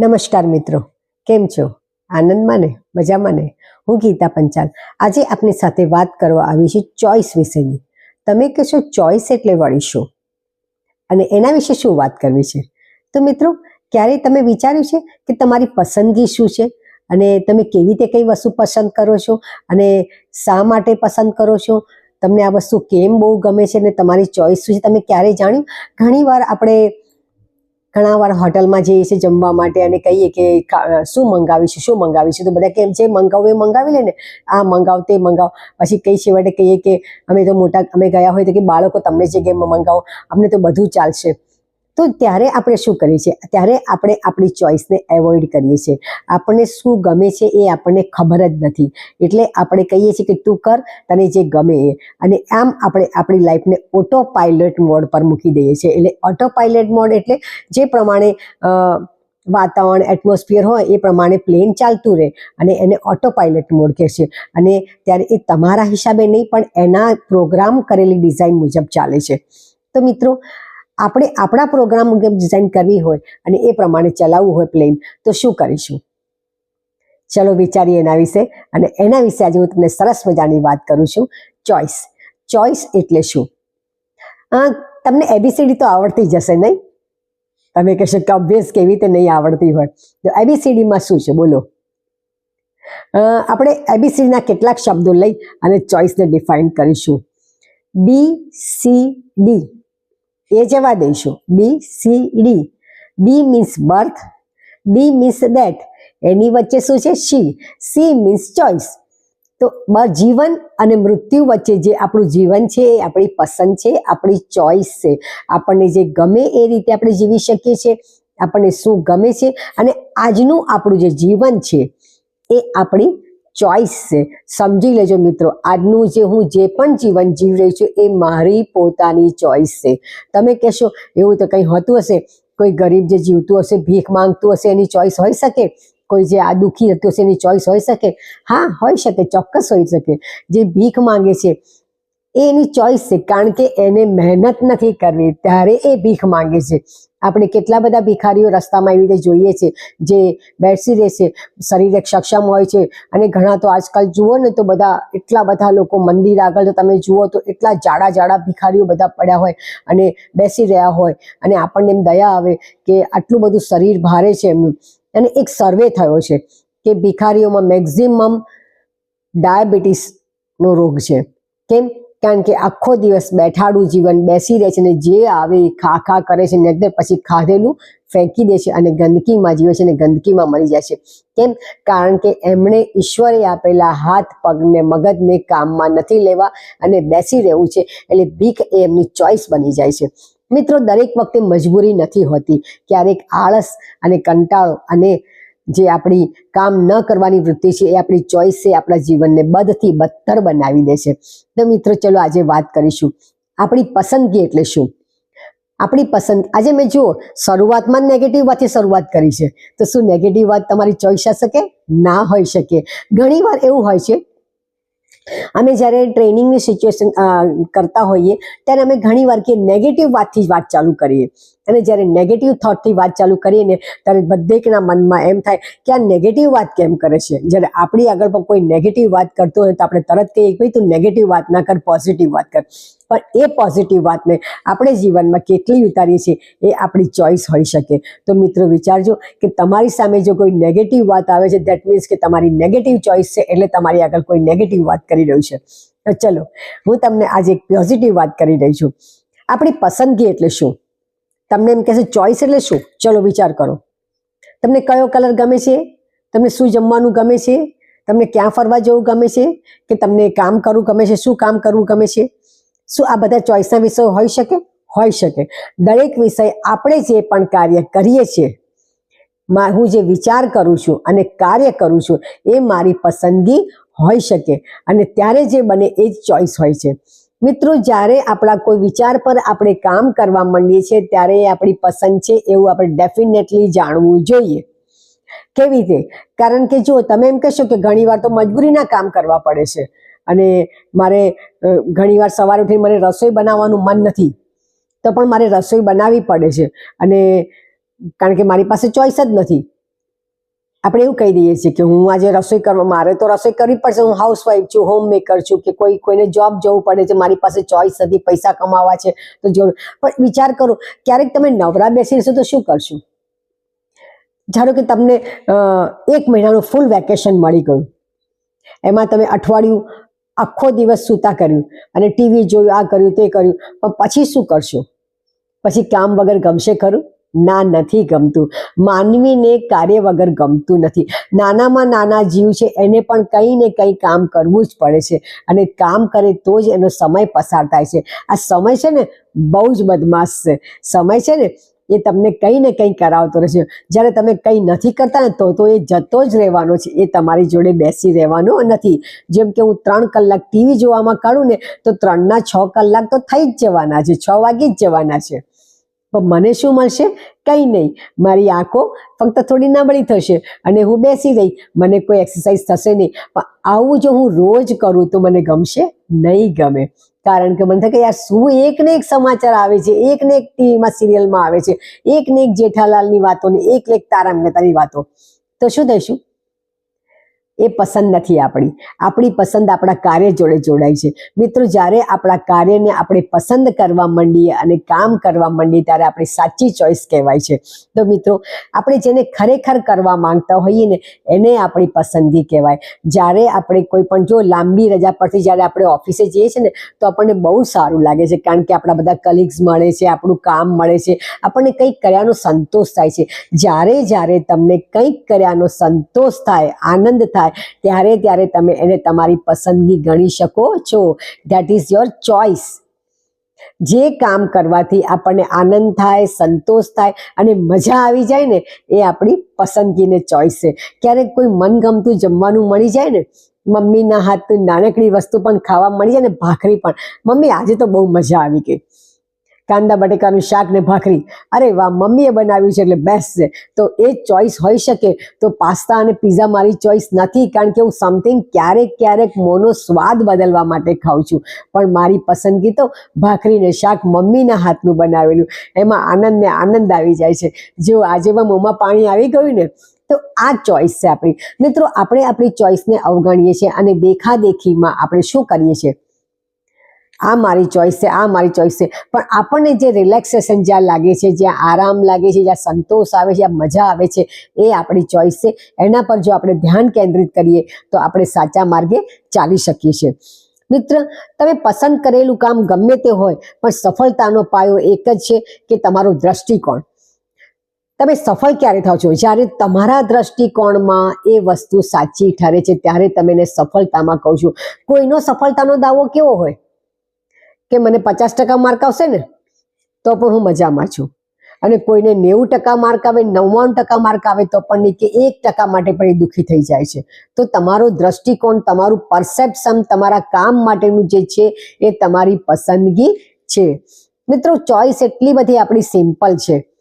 નમસ્કાર મિત્રો, કેમ છો? આનંદમાં ને? મજામાં ને? હું ગીતા પંચાલ. આજે આપની સાથે વાત કરવા આવી છે ચોઈસ વિશેની. તમે કહેશો ચોઈસ એટલે વળી શું? અને એના વિશે શું વાત કરવી છે? તો મિત્રો, ક્યારેય તમે વિચાર્યું છે કે તમારી પસંદગી શું છે? અને તમે કેવી રીતે કઈ વસ્તુ પસંદ કરો છો? અને શા માટે પસંદ કરો છો? તમને આ વસ્તુ કેમ બહુ ગમે છે? અને તમારી ચોઈસ શું છે? તમે ક્યારેય જાણ્યું? ઘણીવાર આપણે ઘણા વાર હોટલમાં જઈએ છીએ જમવા માટે અને કહીએ કે શું મંગાવીશું શું મંગાવીશું? તો બધા કેમ જે મંગાવું એ મંગાવી લે ને. આ મંગાવ, તે મંગાવ. પછી કઈ છેવટે કહીએ કે, અમે તો મોટા, અમે ગયા હોય તો કે બાળકો તમને જે ગેમ મંગાવો, અમને તો બધું ચાલશે. તો ત્યારે આપણે શું કરીએ છીએ? ત્યારે આપણે આપણી ચોઈસને એવોઇડ કરીએ છીએ. આપણને શું ગમે છે એ આપણને ખબર જ નથી. એટલે આપણે કહીએ છીએ કે તું કર, તને જે ગમે એ. અને આમ આપણે આપણી લાઈફને ઓટો પાયલટ મોડ પર મૂકી દઈએ છીએ. એટલે ઓટો પાયલટ મોડ એટલે જે પ્રમાણે વાતાવરણ એટમોસ્ફિયર હોય એ પ્રમાણે પ્લેન ચાલતું રહે અને એને ઓટો પાયલટ મોડ કહે છે. અને ત્યારે એ તમારા હિસાબે નહીં, પણ એના પ્રોગ્રામ કરેલી ડિઝાઇન મુજબ ચાલે છે. તો મિત્રો આપણે આપણા પ્રોગ્રામ ડિઝાઇન કરવી હોય અને એ પ્રમાણે ચલાવવું હોય પ્લેન તો શું કરીશું? ચલો વિચારીએ એના વિશે અને એના વિશે આજે હું તમને સરસ મજાની વાત કરું છું. ચોઈસ ચોઈસ એટલે શું? તમને એબીસીડી તો આવડતી જ હશે નહીં? તમે કહેશો કે અભ્યાસ કેવી રીતે નહીં આવડતી હોય. તો એબીસીડીમાં શું છે? બોલો. આપણે એબીસીડીના કેટલાક શબ્દો લઈ અને ચોઈસને ડિફાઇન કરીશું. બી સી ડી એ જવા દઈશું. B C D B means birth D means date એની વચ્ચે શું છે? સી સી મીન્સ ચોઈસ તો જીવન અને મૃત્યુ વચ્ચે જે આપણું જીવન છે, એ આપણી પસંદ છે, આપણી ચોઈસ છે. આપણને જે ગમે એ રીતે આપણે જીવી શકીએ છીએ, આપણને શું ગમે છે અને આજનું આપણું જે જીવન છે, એ આપણી ચોઈસ છે. સમજી લેજો મિત્રો, આજનું જે હું જે પણ જીવન જીવી રહી છું એ મારી પોતાની ચોઈસ છે. તમે કહેશો, એવું તો કંઈ હોતું હશે? કોઈ ગરીબ જે જીવતું હશે, ભીખ માંગતું હશે, એની ચોઈસ હોઈ શકે? કોઈ જે આ દુઃખી હતું હશે, એની ચોઈસ હોઈ શકે? હા, હોઈ શકે, ચોક્કસ હોઈ શકે. જે ભીખ માંગે છે એની ચોઈસ છે, કારણ કે એને મહેનત નથી કરવી. ત્યારે એ ભીખ માંગે છે. આપણે કેટલા બધા ભિખારીઓ રસ્તામાં એવી રીતે જોઈએ છે, જે બેસી રહે છે, શરીરે સક્ષમ હોય છે. અને ઘણા તો આજકાલ જુઓ ને તો બધા, એટલા બધા લોકો મંદિર આગળ તમે જુઓ તો એટલા જાડા જાડા ભિખારીઓ બધા પડ્યા હોય અને બેસી રહ્યા હોય. અને આપણને એમ દયા આવે કે આટલું બધું શરીર ભારે છે એમનું. અને એક સર્વે થયો છે કે ભિખારીઓમાં મેક્ઝિમમ ડાયાબિટીસનો રોગ છે. કેમ? કારણ કે આખો દિવસ બેઠાડું જીવન, બેસી રહે છે અને જે આવે એ ખા ખા કરે છે ને પછી ખાધેલું ફેંકી દે છે અને ગંદકીમાં જીવે છે અને ગંદકીમાં મરી જાય છે. કેમ? કારણ કે એમણે ઈશ્વરે આપેલા હાથ પગને મગજને કામમાં નથી લેવા અને બેસી રહેવું છે એટલે ભીખ એ એમની ચોઈસ બની જાય છે. મિત્રો, દરેક વખતે મજબૂરી નથી હોતી. ક્યારેક આળસ અને કંટાળો અને જે આપણી કામ ન કરવાની વૃત્તિ છે, એ આપણી ચોઈસ છે, આપણા જીવનને બદથી બદતર બનાવી દે છે. તો મિત્રો, ચલો આજે વાત કરીશું. આપણી પસંદગી એટલે શું? આપણી પસંદ, આજે મેં જુઓ, શરૂઆતમાં નેગેટિવ વાતથી શરૂઆત કરી છે. તો શું નેગેટિવ વાત તમારી ચોઈસ શકે? ના હોઈ શકે. ઘણીવાર એવું હોય છે, અમે જ્યારે ટ્રેનિંગની સિચ્યુએશન કરતા હોઈએ, ત્યારે અમે ઘણીવાર કે નેગેટિવ વાતથી જ વાત ચાલુ કરીએ. અને જ્યારે નેગેટિવ થોટથી વાત ચાલુ કરીએ ને, ત્યારે બધેકના મનમાં એમ થાય કે આ નેગેટિવ વાત કેમ કરે છે? જ્યારે આપણી આગળ પણ કોઈ નેગેટિવ વાત કરતો હોય તો આપણે તરત કહીએ ભાઈ તું નેગેટિવ વાત ના કર પોઝિટિવ વાત કર. પણ એ પોઝિટિવ વાતને આપણે જીવનમાં કેટલી ઉતારીએ છીએ એ આપણી ચોઈસ હોઈ શકે. તો મિત્રો વિચારજો કે તમારી સામે જો કોઈ નેગેટિવ વાત આવે છે દેટ મીન્સ કે તમારી નેગેટિવ ચોઈસ છે એટલે તમારી આગળ કોઈ નેગેટિવ વાત કરી રહ્યું છે. તો ચલો, હું તમને આજે એક પોઝિટિવ વાત કરી રહી છું. આપણી પસંદગી એટલે શું? તમને એમ કહેશે ચોઈસ એટલે શું? ચલો વિચાર કરો. તમને કયો કલર ગમે છે? તમને શું જમવાનું ગમે છે? તમને ક્યાં ફરવા જવું ગમે છે? કે તમને કામ કરવું ગમે છે? શું કામ કરવું ગમે છે? શું આ બધા ચોઈસના વિષયો હોઈ શકે? હોઈ શકે. દરેક વિષય આપણે જે પણ કાર્ય કરીએ છીએ હું જે વિચાર કરું છું અને કાર્ય કરું છું, એ મારી પસંદગી હોઈ શકે. અને ત્યારે જે બને એ જ ચોઈસ હોય છે. મિત્રો, જ્યારે આપણા કોઈ વિચાર પર આપણે કામ કરવા માંડીએ છીએ, ત્યારે એ આપણી પસંદ છે એવું આપણે ડેફિનેટલી જાણવું જોઈએ. કેવી રીતે? કારણ કે જો તમે એમ કહેશો કે ઘણીવાર તો મજબૂરીના કામ કરવા પડે છે અને મારે ઘણીવાર સવારે ઉઠીને મને રસોઈ બનાવવાનું મન નથી, તો પણ મારે રસોઈ બનાવવી પડે છે અને કારણ કે મારી પાસે ચોઈસ જ નથી. આપણે એવું કહી દઈએ છીએ કે હું આજે રસોઈ કરવા, મારે તો રસોઈ કરવી પડશે. હું હાઉસવાઈફ છું હોમ મેકર છું કે કોઈ, કોઈને જોબ જવું પડે છે, મારી પાસે ચોઈસ હતી, પૈસા કમાવા છે, તો જો, પણ વિચાર કરો, ક્યારેક તમે નવરા બેસીશો તો શું કરશો? ધારો કે તમને એક મહિનાનું ફૂલ વેકેશન મળી ગયું. એમાં તમે અઠવાડિયું આખો દિવસ સૂતા કર્યું અને ટીવી જોયું, આ કર્યું, તે કર્યું. પણ પછી શું કરશો? પછી કામ વગર ગમશે ખરું? ના નથી ગમતું. માનવીને કાર્ય વગર ગમતું નથી. નાનામાં નાના જીવ છે, એને પણ કંઈ ને કંઈ કામ કરવું જ પડે છે. અને કામ કરે તો જ એનો સમય પસાર થાય છે. આ સમય છે ને, બહુ જ બદમાશ છે. સમય છે ને, એ તમને કંઈ ને કંઈ કરાવતો રહેશે. જ્યારે તમે કંઈ નથી કરતા ને, તો તો એ જતો જ રહેવાનો છે. એ તમારી જોડે બેસી રહેવાનો નથી. જેમ કે હું ત્રણ કલાક ટીવી જોવામાં કાઢું ને, તો ત્રણના છ કલાક તો થઈ જ જવાના છે. છ વાગી જ જવાના છે. પણ મને શું મળશે? કંઈ નહીં. મારી આંખો ફક્ત થોડી નબળી થશે અને હું બેસી રહી. મને કોઈ એક્સરસાઇઝ થશે નહીં. પણ આવું જો હું રોજ કરું તો મને ગમશે? નહીં ગમે. કારણ કે મને થાય કે યાર શું એક ને એક સમાચાર આવે છે? એક ને એક ટીવીમાં સિરિયલમાં આવે છે? એક ને એક જેઠાલાલની વાતો ને એક ને એક તારા મહેતાની વાતો. તો શું થઈશું? એ પસંદ નથી આપણી. આપણી પસંદ આપણા કાર્ય જોડે જોડાય છે. મિત્રો, જ્યારે આપણા કાર્યને આપણે પસંદ કરવા માંડીએ અને કામ કરવા માંડીએ, ત્યારે આપણી સાચી ચોઈસ કહેવાય છે. તો મિત્રો, આપણે જેને ખરેખર કરવા માંગતા હોઈએ ને, એને આપણી પસંદગી કહેવાય. જ્યારે આપણે કોઈ પણ, જો લાંબી રજા પરથી જ્યારે આપણે ઓફિસે જઈએ છીએ ને, તો આપણને બહુ સારું લાગે છે. કારણ કે આપણા બધા કલીગ્સ મળે છે, આપણું કામ મળે છે. આપણને કંઈક કર્યાનો સંતોષ થાય છે. જ્યારે જ્યારે તમને કંઈક કર્યાનો સંતોષ થાય, આનંદ થાય ત્યારે ત્યારે તમે એને તમારી પસંદગી ગણી શકો છો. ધેટ ઇઝ યોર ચોઇસ જે કામ કરવાથી આપણને આનંદ થાય, સંતોષ થાય અને મજા આવી જાય ને, એ આપણી પસંદગીને ચોઈસ છે. ક્યારેક કોઈ મનગમતું જમવાનું મળી જાય ને, મમ્મીના હાથની નાનકડી વસ્તુ પણ ખાવા મળી જાય ને, ભાખરી પણ. મમ્મી, આજે તો બહુ મજા આવી ગઈ. કાંદા બટેકાનું શાક ને ભાખરી. અરે વાહ, મમ્મીએ બનાવ્યું છે એટલે બેસ્ટ છે. તો એ ચોઈસ હોઈ શકે. તો પાસ્તા અને પીઝા મારી ચોઈસ નથી, કારણ કે હું સમથિંગ ક્યારેક ક્યારેક મોનો સ્વાદ બદલવા માટે ખાઉં છું. પણ મારી પસંદગી તો ભાખરી ને શાક મમ્મીના હાથનું બનાવેલું. એમાં આનંદ ને આનંદ આવી જાય છે. જો આજે પણ મોંમાં પાણી આવી ગયું ને, તો આ ચોઈસ છે આપણી. મિત્રો, આપણે આપણી ચોઈસને અવગણીએ છીએ અને દેખાદેખીમાં આપણે શું કરીએ છીએ? આ મારી ચોઈસ છે, આ મારી ચોઈસ છે. પણ આપણને જે રિલેક્સેશન જ્યાં લાગે છે, જ્યાં આરામ લાગે છે, જ્યાં સંતોષ આવે છે, જ્યાં મજા આવે છે, એ આપણી ચોઈસ છે. એના પર જો આપણે ધ્યાન કેન્દ્રિત કરીએ, તો આપણે સાચા માર્ગે ચાલી શકીએ છીએ. મિત્ર, તમે પસંદ કરેલું કામ ગમે તે હોય, પણ સફળતાનો પાયો એક જ છે કે તમારો દ્રષ્ટિકોણ. તમે સફળ ક્યારે થાવ છો? જ્યારે તમારા દ્રષ્ટિકોણમાં એ વસ્તુ સાચી ઠરે છે, ત્યારે તમે એને સફળતામાં કહું છું. કોઈનો સફળતાનો દાવો કેવો હોય? કે મને પચાસ ટકા માર્ક આવશે ને, તો પણ હું મજામાં છું. અને કોઈને નેવું ટકા માર્ક આવે, નવ્વાણું ટકા માર્ક આવે, તો પણ નહીં કે એક ટકા માટે પણ એ દુઃખી થઈ જાય છે. તો તમારો દ્રષ્ટિકોણ, તમારું પરસેપ્શન, તમારા કામ માટેનું જે છે, એ તમારી પસંદગી છે. મિત્રો, ચોઈસ એટલી બધી આપણી સિમ્પલ છે.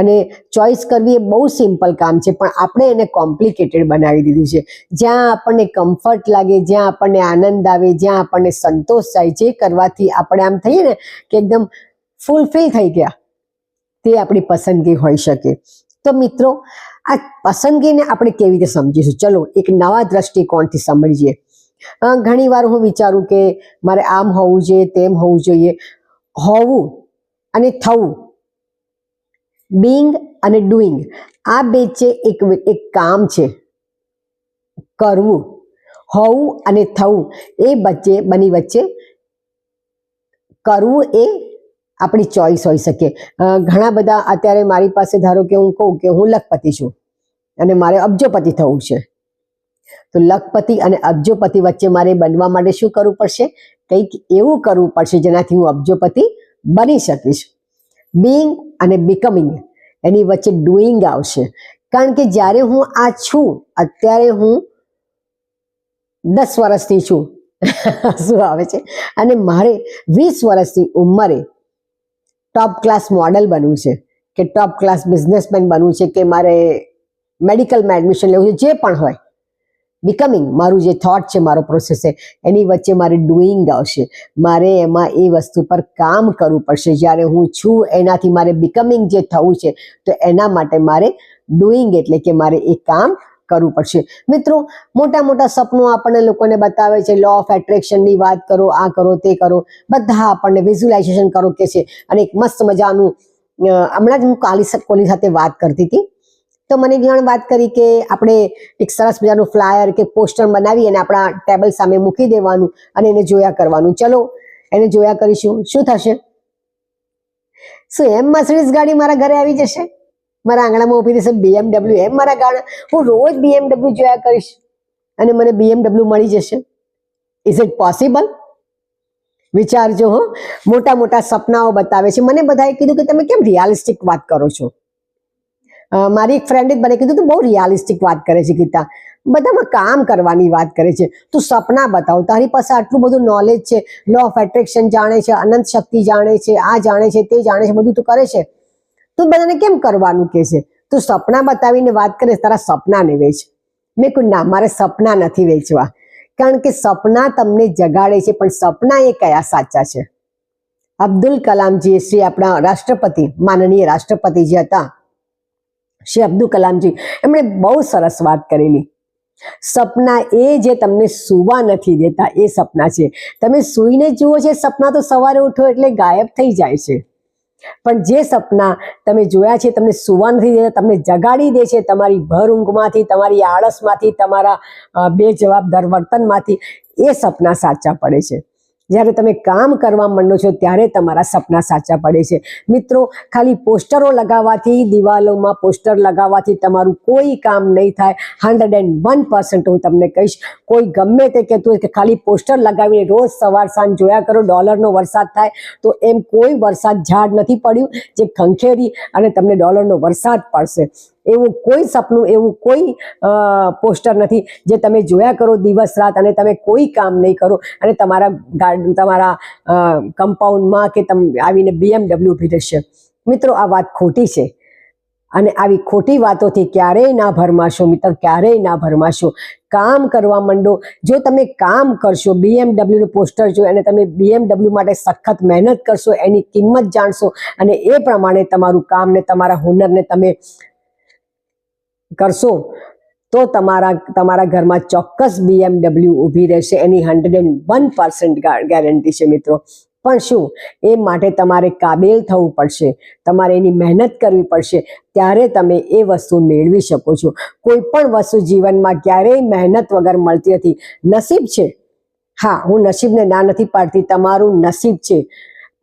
અને ચોઈસ કરવી એ બહુ સિમ્પલ કામ છે, પણ આપણે એને કોમ્પ્લિકેટેડ બનાવી દીધું છે. જ્યાં આપણને કમ્ફર્ટ લાગે, જ્યાં આપણને આનંદ આવે, જ્યાં આપણને સંતોષ થાય જે કરવાથી આપણે આમ થઈએ ને કે એકદમ ફૂલફિલ થઈ ગયા. તે આપણી પસંદગી હોઈ શકે. તો મિત્રો, આ પસંદગીને આપણે કેવી રીતે સમજીશું? ચલો, એક નવા દ્રષ્ટિકોણથી સમજીએ. ઘણી ઘણીવાર હું વિચારું કે મારે આમ હોવું જોઈએ, તેમ હોવું જોઈએ. હોવું અને થવું. બિંગ અને ડુઈંગ આ બે છે એક એક કામ છે. કરવું, હોવું અને થવું, એ વચ્ચે, બની વચ્ચે કરવું એ આપણી ચોઈસ હોઈ શકે. ઘણા બધા અત્યારે મારી પાસે ધારો કે હું કહું કે હું લખપતિ છું અને મારે અબજોપતિ થવું છે. તો લખપતિ અને અબજોપતિ વચ્ચે મારે બનવા માટે શું કરવું પડશે? કંઈક એવું કરવું પડશે જેનાથી હું અબજોપતિ બની શકીશ. બિંગ અને બિકમિંગ એની વચ્ચે ડુઈંગ આવશે. કારણ કે જ્યારે હું આ છું, અત્યારે હું દસ વર્ષની છું. શું આવે છે? અને મારે વીસ વર્ષની ઉંમરે ટોપ ક્લાસ મોડલ બનવું છે, કે ટોપ ક્લાસ બિઝનેસમેન બનવું છે, કે મારે મેડિકલમાં એડમિશન લેવું છે, જે પણ હોય. બિકમિંગ મારું જે થોટ છે, મારો પ્રોસેસ છે, એની વચ્ચે મારે ડુઈંગ આવશે. મારે એમાં એ વસ્તુ પર કામ કરવું પડશે. જ્યારે હું છું, એનાથી મારે બિકમિંગ જે થવું છે, તો એના માટે મારે ડુઈંગ એટલે કે મારે એ કામ કરવું પડશે. મિત્રો, મોટા મોટા સપનો આપણને લોકોને બતાવે છે લો ઓફ એટ્રેક્શનની વાત કરો, આ કરો, તે કરો, બધા આપણને વિઝ્યુલાઇઝેશન કરો કે છે. અને એક મસ્ત મજાનું હમણાં જ હું કાલી કોની સાથે વાત કરતી હતી. તો મને એક વાત કરી કે આપણે એક સરસ મજાનું ફ્લાયર કે પોસ્ટર બનાવી અને આપણા ટેબલ સામે મૂકી દેવાનું અને એને જોયા કરવાનું. ચલો, એને જોયા કરીશું. શું થશે? શું એમ મર્સિડીઝ ગાડી મારા ઘરે આવી જશે? મારા આંગણામાં ઊભી રહેશે બીએમડબલ્યુ એમ મારા ગાડા હું રોજ બીએમડબલ્યુ જોયા કરીશ અને મને બીએમડબલ્યુ મળી જશે. ઇઝ ઇટ પોસિબલ વિચારજો હો. મોટા મોટા સપનાઓ બતાવે છે. મને બધાએ કીધું કે તમે કેમ રિયાલિસ્ટિક વાત કરો છો? મારી એક ફ્રેન્ડે મને કીધું તું, બહુ રિયાલિસ્ટિક વાત કરે છે ગીતા. બધામાં કામ કરવાની વાત કરે છે. તું સપના બતાવ, તારી પાસે આટલું બધું નોલેજ છે. લો ઓફ એટ્રેક્શન જાણે છે, અનંત શક્તિ જાણે છે, આ જાણે છે, તે જાણે છે, બધું તું કરે છે. તું બધાને કેમ કરવાનું કે છે? તું સપના બતાવીને વાત કરે, તારા સપનાને વેચ. મેં કહ્યું, ના, મારે સપના નથી વેચવા. કારણ કે સપના તમને જગાડે છે, પણ સપના એ કયા સાચા છે? અબ્દુલ કલામજી શ્રી આપણા રાષ્ટ્રપતિ, માનનીય રાષ્ટ્રપતિ જે હતા શ્રી અબ્દુલ કલામજી, એમણે બહુ સરસ વાત કરેલી. સપના એ જે તમને સુવા નથી દેતા, એ સપના છે. તમે સૂઈને જુઓ છે, સપના તો સવારે ઉઠો એટલે ગાયબ થઈ જાય છે. પણ જે સપના તમે જોયા છે, તમને સુવા નથી દેતા, તમને જગાડી દે છે, તમારી ભર ઊંઘમાંથી, તમારી આળસમાંથી, તમારા બે બેજવાબદાર વર્તનમાંથી, એ સપના સાચા પડે છે. જ્યારે તમે કામ કરવા માંડો છો, ત્યારે તમારા સપના સાચા પડે છે. મિત્રો, ખાલી પોસ્ટરો લગાવવાથી, દિવાલોમાં પોસ્ટર લગાવવાથી તમારું કોઈ કામ નહીં થાય. હંડ્રેડ એન્ડ વન પર્સન્ટ હું તમને કહીશ. કોઈ ગમે તે કહેતું હોય કે ખાલી પોસ્ટર લગાવીને રોજ સવાર સાંજ જોયા કરો, ડોલરનો વરસાદ થાય, તો એમ કોઈ વરસાદ ઝાડ નથી પડ્યું. જે ખંખેરી અને તમને ડોલરનો વરસાદ પડશે. એવું કોઈ સપનું, એવું કોઈ પોસ્ટર નથી જે તમે જોયા કરો દિવસ, રાત અને તમે કોઈ કામ નહીં કરો. અને તમારા ગાર્ડન તમારા કમ્પાઉન્ડમાં કે તમ, આવીને બીએમડબલ્યુ ઊભી રહેશે. મિત્રો, આ વાત ખોટી છે. અને આવી ખોટી વાતોથી ક્યારેય ના ભરમાશો, મિત્ર, ક્યારેય ના ભરમાશો. કામ કરવા માંડો. જો તમે કામ કરશો બીએમડબલ્યુનું પોસ્ટર જો અને તમે બીએમડબલ્યુ માટે સખત મહેનત કરશો, એની કિંમત જાણશો અને એ પ્રમાણે તમારું કામ ને તમારા હુનરને તમે કરશો, તો તમારા તમારા ઘરમાં ચોક્કસ બીએમડબલ્યુ ઊભી રહેશે. એની hundred and one percent guarantee છે મિત્રો. પણ શું? એ માટે તમારે કાબેલ થવું પડશે. તમારે એની મહેનત કરવી પડશે. ત્યારે તમે એ વસ્તુ મેળવી શકો છો. કોઈ પણ વસ્તુ જીવનમાં ક્યારેય મહેનત વગર મળતી નથી. નસીબ છે. હા, હું નસીબને ના નથી પાડતી. તમારું નસીબ છે.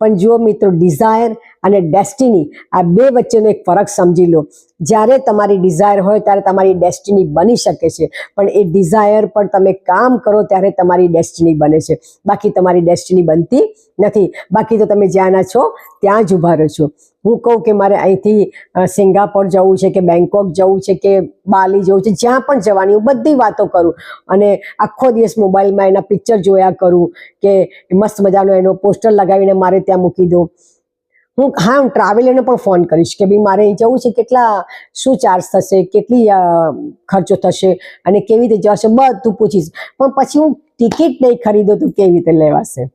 પણ જુઓ મિત્રો ડિઝાયર અને ડેસ્ટિની આ બે વચ્ચેનો એક ફરક સમજી લો. જ્યારે તમારી ડિઝાયર હોય ત્યારે તમારી ડેસ્ટિની બની શકે છે, પણ એ ડિઝાયર પર તમે કામ કરો ત્યારે તમારી ડેસ્ટિની બને છે. બાકી તમારી ડેસ્ટિની બનતી નથી. બાકી તો તમે જ્યાંના છો, ત્યાં જ ઊભા રહો છો. હું કહું કે મારે અહીંથી સિંગાપોર જવું છે કે બેંકોક જવું છે કે બાલી જવું છે, જ્યાં પણ જવાની હું બધી વાતો કરું. અને આખો દિવસ મોબાઈલમાં એના પિક્ચર જોયા કરું કે મસ્ત મજાનો એનો પોસ્ટર લગાવીને મારે ત્યાં મૂકી દો. હું, હા, હું ટ્રાવેલરને પણ ફોન કરીશ કે ભાઈ મારે જવું છે, કેટલા, શું ચાર્જ થશે, કેટલી ખર્ચો થશે અને કેવી રીતે જશે બધું પૂછીશ. પણ પછી હું ટિકિટ નહીં ખરીદો તો કેવી રીતે લેવાશે?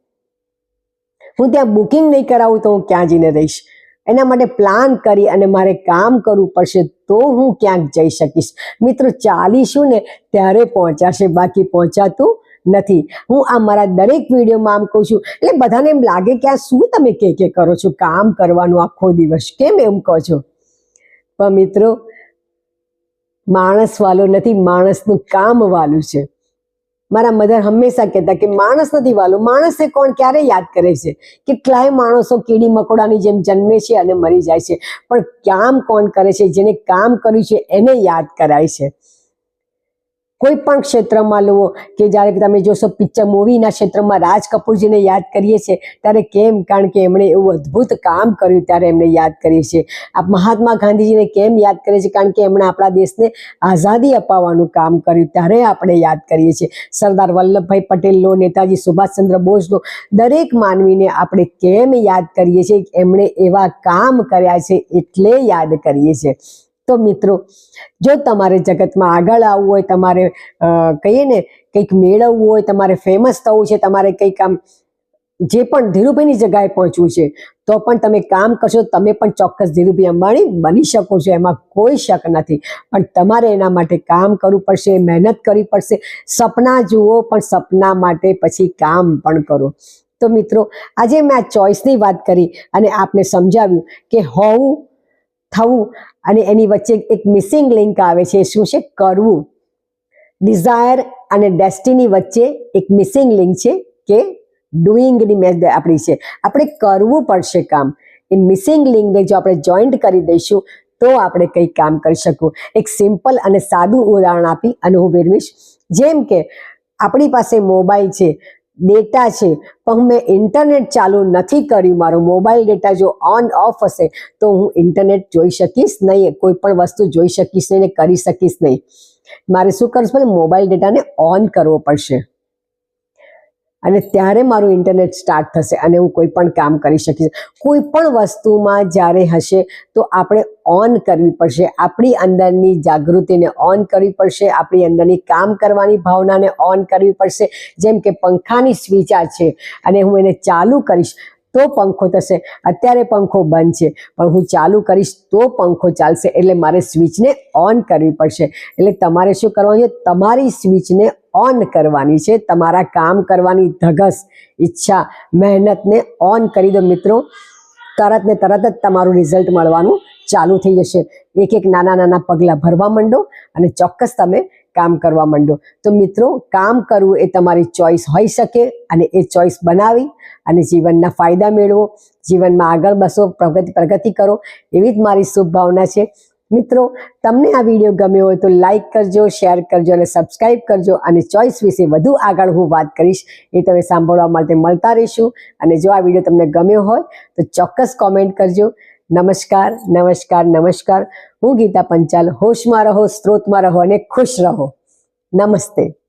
હું ત્યાં બુકિંગ નહીં કરાવું તો હું ક્યાં જઈને રહીશ? એના માટે પ્લાન કરી અને મારે કામ કરવું પડશે તો હું ક્યાંક જઈ શકીશ. મિત્રો, ચાલીશું ને ત્યારે પહોંચાશે, બાકી પહોંચાતું નથી. હું આ મારા દરેક વિડીયોમાં આમ કહું છું, એટલે બધાને એમ લાગે કે આ શું તમે કે કે કરો છો? કામ કરવાનું આખો દિવસ કેમ એમ કહો છો? પણ મિત્રો માણસ વાલો નથી, માણસનું કામ વાલું છે. મારા મધર હંમેશા કહેતા કે માણસ નથી વાલો માણસને કોણ ક્યારે યાદ કરે છે? કેટલાય માણસો કીડી મકોડાની જેમ જન્મે છે અને મરી જાય છે. પણ કામ કોણ કરે છે? જેને કામ કર્યું છે એને યાદ કરાય છે. કોઈ પણ ક્ષેત્રમાં લો કે જ્યારે તમે જોશો પિક્ચર મૂવીના ક્ષેત્રમાં રાજ કપૂરજીને યાદ કરીએ છીએ, ત્યારે કેમ? કારણ કે એમણે એવું અદ્ભુત કામ કર્યું ત્યારે એમને યાદ કરીએ છીએ. આ મહાત્મા ગાંધીજીને કેમ યાદ કરીએ છીએ? કારણ કે એમણે આપણા દેશને આઝાદી અપાવવાનું કામ કર્યું ત્યારે આપણે યાદ કરીએ છીએ. સરદાર વલ્લભભાઈ પટેલનો, નેતાજી સુભાષચંદ્ર બોઝનો, દરેક માનવીને આપણે કેમ યાદ કરીએ છીએ? એમણે એવા કામ કર્યા છે એટલે યાદ કરીએ છીએ. તો મિત્રો, જો તમારે જગતમાં આગળ આવવું હોય, તમારે કહીએ ને, કંઈક મેળવવું હોય, તમારે ફેમસ થવું છે, તમારે કંઈક આમ, જે પણ ધીરુભાઈની જગાએ પહોંચવું છે, તો પણ તમે કામ કરશો, તમે પણ ચોક્કસ ધીરુભાઈ અંબાણી બની શકો છો, એમાં કોઈ શક નથી. પણ તમારે એના માટે કામ કરવું પડશે, મહેનત કરવી પડશે, સપના જુઓ, પણ સપના માટે પછી કામ પણ કરો. તો મિત્રો, આજે મેં આ ચોઈસની વાત કરી અને આપને સમજાવ્યું કે હોવું થવું અને એની વચ્ચે એક મિસિંગ લિંક આવે છે. શું છે? કરવું. ડિઝાયર અને ડેસ્ટિની વચ્ચે એક મિસિંગ લિંક છે કે ડુઈંગની મેચ આપણી છે. આપણે કરવું પડશે કામ. એ મિસિંગ લિંકને જો આપણે જોઈન્ટ કરી દઈશું, તો આપણે કંઈ કામ કરી શકું. એક સિમ્પલ અને સાદું ઉદાહરણ આપી અને હું મેળવીશ જેમ કે આપણી પાસે મોબાઈલ છે ડેટા છે, પણ મેં ઇન્ટરનેટ ચાલુ નથી કર્યું. મારો મોબાઈલ ડેટા જો ઓન, ઓફ હશે, તો હું ઇન્ટરનેટ જોઈ શકીશ નહીં, કોઈ પણ વસ્તુ જોઈ શકીશ નહીં ને કરી શકીશ નહીં. મારે શું પડે મોબાઈલ ડેટાને ઓન કરવો પડશે. અને ત્યારે મારું ઇન્ટરનેટ સ્ટાર્ટ થશે અને હું કોઈ પણ કામ કરી શકીશ. કોઈ પણ વસ્તુમાં જ્યારે હશે તો આપણે ઓન કરવી પડશે. આપણી અંદરની જાગૃતિને ઓન કરવી પડશે. આપણી અંદરની કામ કરવાની ભાવનાને ઓન કરવી પડશે. જેમ કે પંખાની સ્વિચ આ છે અને હું એને ચાલુ કરીશ તો પંખો થશે. અત્યારે પંખો બંધ છે, પણ હું ચાલુ કરીશ તો પંખો ચાલશે. એટલે મારે સ્વિચને ઓન કરવી પડશે. એટલે તમારે શું કરવાનું છે? તમારી સ્વિચને ઓન કરવાની છે, તમારા કામ કરવાની ધગસ ઈચ્છા, મહેનતને ઓન કરી દો મિત્રો. તરત ને તરત જ તમારું રિઝલ્ટ મળવાનું ચાલુ થઈ જશે. એક એક નાના નાના પગલાં ભરવા માંડો અને ચોક્કસ તમે કામ કરવા માંડો. તો મિત્રો, કામ કરવું એ તમારી ચોઈસ હોઈ શકે અને એ ચોઈસ બનાવી અને જીવનના ફાયદા મેળવો. જીવનમાં આગળ બસો, પ્રગતિ પ્રગતિ કરો. એવી જ મારી શુભ ભાવના છે. મિત્રો, તમને આ વીડિયો ગમ્યો હોય તો લાઈક કરજો શેર કરજો અને સબસ્ક્રાઈબ કરજો અને ચોઈસ વિશે વધુ આગળ હું વાત કરીશ એ તમે સાંભળવા માટે મળતા રહીશું. અને જો આ વીડિયો તમને ગમ્યો હોય તો ચોક્કસ કોમેન્ટ કરજો. નમસ્કાર નમસ્કાર નમસ્કાર. હું ગીતા પંચાલ, હોશમાં રહો, સ્ત્રોતમાં રહો અને ખુશ રહો. નમસ્તે.